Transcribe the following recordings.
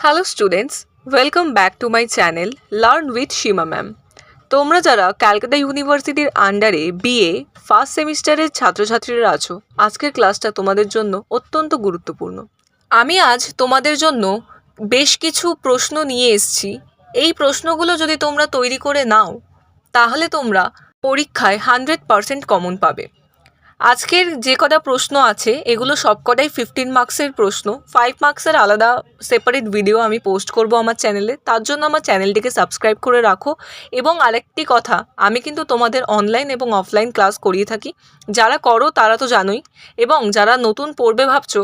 Hello students welcome back to my channel learn with Seema ma'am তোমরা যারা ক্যালকাটা ইউনিভার্সিটির আন্ডারে বিএ ফার্স্ট সেমিস্টারের ছাত্রছাত্রীরা আছো, আজকের ক্লাসটা তোমাদের জন্য অত্যন্ত গুরুত্বপূর্ণ। আমি আজ তোমাদের জন্য বেশ কিছু প্রশ্ন নিয়ে এসছি। এই প্রশ্নগুলো যদি তোমরা তৈরি করে নাও, তাহলে তোমরা পরীক্ষায় হান্ড্রেড পারসেন্ট কমন পাবে। আজকের যে কটা প্রশ্ন আছে, এগুলো সবকটাই ফিফটিন মার্কসের প্রশ্ন। ফাইভ মার্কসের আলাদা সেপারেট ভিডিও আমি পোস্ট করব আমার চ্যানেলে তার জন্য আমার চ্যানেলটিকে সাবস্ক্রাইব করে রাখো। এবং আরেকটি কথা, আমি কিন্তু তোমাদের অনলাইন এবং অফলাইন ক্লাস করিয়ে থাকি। যারা করো, তারা তো জানোই। এবং যারা নতুন পড়বে ভাবছ,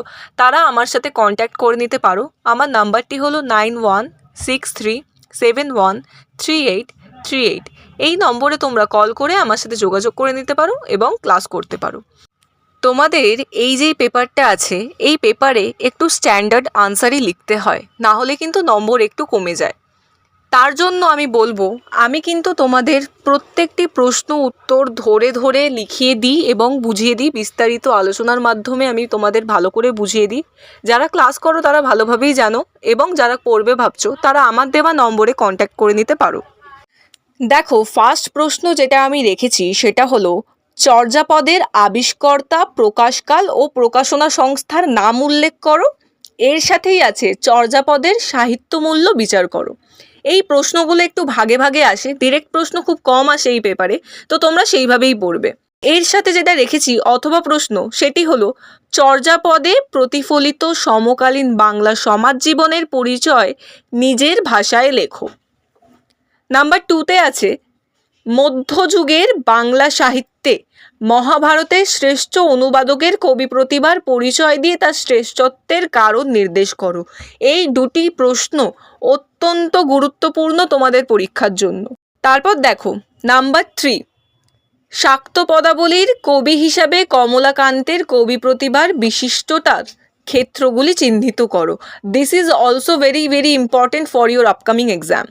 তারা আমার সাথে কন্ট্যাক্ট করে নিতে পারো। আমার নাম্বারটি হলো nine one six three seven one three eight three eight এই নম্বরে তোমরা কল করে আমার সাথে যোগাযোগ করে নিতে পারো এবং ক্লাস করতে পারো। তোমাদের এই যেই পেপারটা আছে, এই পেপারে একটু স্ট্যান্ডার্ড আনসারই লিখতে হয়, না হলে কিন্তু নম্বর একটু কমে যায়। তার জন্য আমি বলব, আমি কিন্তু তোমাদের প্রত্যেকটি প্রশ্ন উত্তর ধরে ধরে লিখিয়ে দিই এবং বুঝিয়ে দিই, বিস্তারিত আলোচনার মাধ্যমে আমি তোমাদের ভালো করে বুঝিয়ে দিই। যারা ক্লাস করো তারা ভালোভাবেই জানো এবং যারা পড়বে ভাবছ, তারা আমার দেওয়া নম্বরে কন্ট্যাক্ট করে নিতে পারো। দেখো ফার্স্ট প্রশ্ন যেটা আমি রেখেছি সেটা হলো, চর্যাপদের আবিষ্কর্তা প্রকাশকাল ও প্রকাশনা সংস্থার নাম উল্লেখ করো। এর সাথেই আছে, চর্যাপদের সাহিত্যমূল্য বিচার করো। এই প্রশ্নগুলো একটু ভাগে ভাগে আসে ডিরেক্ট প্রশ্ন খুব কম আসে এই পেপারে তো তোমরা সেইভাবেই পড়বে। এর সাথে যেটা রেখেছি, অথবা প্রশ্ন, সেটি হলো, চর্যাপদে প্রতিফলিত সমকালীন বাংলা সমাজ জীবনের পরিচয় নিজের ভাষায় লেখো। নাম্বার টুতে আছে, মধ্যযুগের বাংলা সাহিত্যে মহাভারতের শ্রেষ্ঠ অনুবাদকের কবি প্রতিভার পরিচয় দিয়ে তার শ্রেষ্ঠত্বের কারণ নির্দেশ করো। এই দুটি প্রশ্ন অত্যন্ত গুরুত্বপূর্ণ তোমাদের পরীক্ষার জন্য। তারপর দেখো নাম্বার থ্রি শাক্ত পদাবলীর কবি হিসাবে কমলাকান্তের কবি প্রতিভার বিশিষ্টতার ক্ষেত্রগুলি চিহ্নিত করো। This is also very very important for your upcoming exam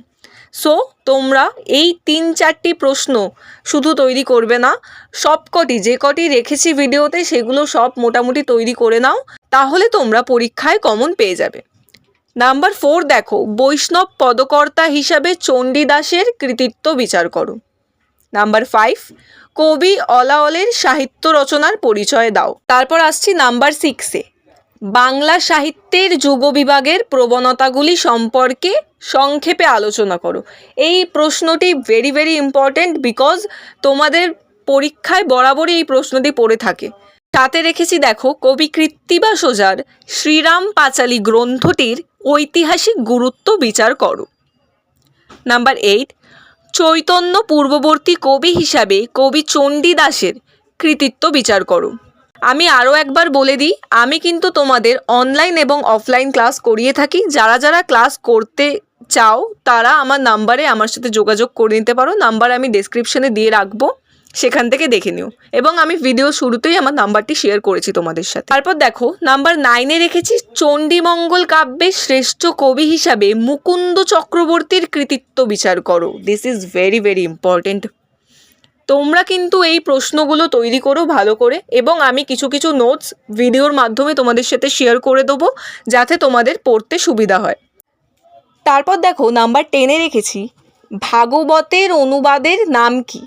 so তোমরা এই তিন চারটি প্রশ্ন শুধু তৈরি করবে না সবকটি যে কটি রেখেছি ভিডিওতে সেগুলো সব মোটামুটি তৈরি করে নাও, তাহলে তোমরা পরীক্ষায় কমন পেয়ে যাবে। নাম্বার ফোর দেখো, বৈষ্ণব পদকর্তা হিসাবে চণ্ডীদাসের কৃতিত্ব বিচার করো। নাম্বার ফাইভ কবি অলাওলের সাহিত্য রচনার পরিচয় দাও। তারপর আসছি নাম্বার সিক্সে বাংলা সাহিত্যের যুগবিভাগের প্রবণতাগুলি সম্পর্কে সংক্ষেপে আলোচনা করো। এই প্রশ্নটি ভেরি ভেরি ইম্পর্ট্যান্ট বিকজ তোমাদের পরীক্ষায় বরাবরই এই প্রশ্নটি পড়ে থাকে। তাতে রেখেছি দেখো, কবি কৃত্তিবা সোজার শ্রীরাম পাঁচালী গ্রন্থটির ঐতিহাসিক গুরুত্ব বিচার করো। নাম্বার এইট চৈতন্য পূর্ববর্তী কবি হিসাবে কবি চণ্ডীদাসের কৃতিত্ব বিচার করো। আমি আরও একবার বলে দিই, আমি কিন্তু তোমাদের অনলাইন এবং অফলাইন ক্লাস করিয়ে থাকি। যারা যারা ক্লাস করতে চাও, তারা আমার নাম্বারে আমার সাথে যোগাযোগ করে নিতে পারো। নাম্বার আমি ডেসক্রিপশনে দিয়ে রাখব, সেখান থেকে দেখে নিও। এবং আমি ভিডিও শুরুতেই আমার নাম্বারটি শেয়ার করেছি তোমাদের সাথে। তারপর দেখো নাম্বার নাইনে রেখেছি, চণ্ডীমঙ্গল কাব্যের শ্রেষ্ঠ কবি হিসাবে মুকুন্দ চক্রবর্তীর কৃতিত্ব বিচার করো। This is very very important তোমরা কিন্তু এই প্রশ্নগুলো তৈরি করো ভালো করে এবং আমি কিছু কিছু নোটস ভিডিওর মাধ্যমে তোমাদের সাথে শেয়ার করে দেবো যাতে তোমাদের পড়তে সুবিধা হয়। তারপর দেখো নাম্বার টেনে রেখেছি, ভাগবতের অনুবাদের নাম কি?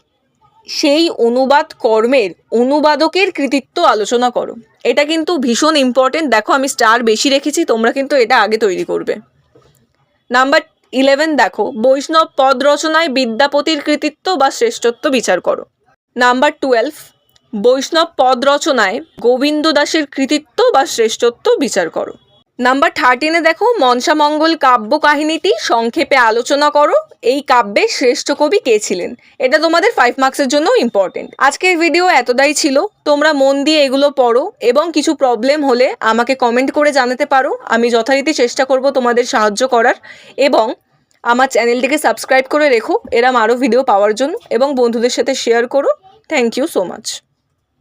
সেই অনুবাদ কর্মের অনুবাদকের কৃতিত্ব আলোচনা করো। এটা কিন্তু ভীষণ ইম্পর্টেন্ট দেখো আমি স্টার বেশি রেখেছি, তোমরা কিন্তু এটা আগে তৈরি করবে। নাম্বার ইলেভেন দেখো, বৈষ্ণব পদ রচনায় বিদ্যাপতির কৃতিত্ব বা শ্রেষ্ঠত্ব বিচার করো। নাম্বার টুয়েলভ, বৈষ্ণব পদ রচনায় গোবিন্দ দাসের কৃতিত্ব বা শ্রেষ্ঠত্ব বিচার করো। নাম্বার থার্টিনে দেখো মনসামঙ্গল কাব্য কাহিনীটি সংক্ষেপে আলোচনা করো। এই কাব্যে শ্রেষ্ঠ কবি কে ছিলেন? এটা তোমাদের ফাইভ মার্কসের জন্য ইম্পর্টেন্ট আজকের ভিডিও এতটাই ছিল। তোমরা মন দিয়ে এগুলো পড়ো এবং কিছু প্রবলেম হলে আমাকে কমেন্ট করে জানাতে পারো। আমি যথারীতি চেষ্টা করব তোমাদের সাহায্য করার। এবং আমার চ্যানেলটিকে সাবস্ক্রাইব করে রেখো। এরম আরও ভিডিও পাওয়ার জন্য। এবং বন্ধুদের সাথে শেয়ার করো। Thank you so much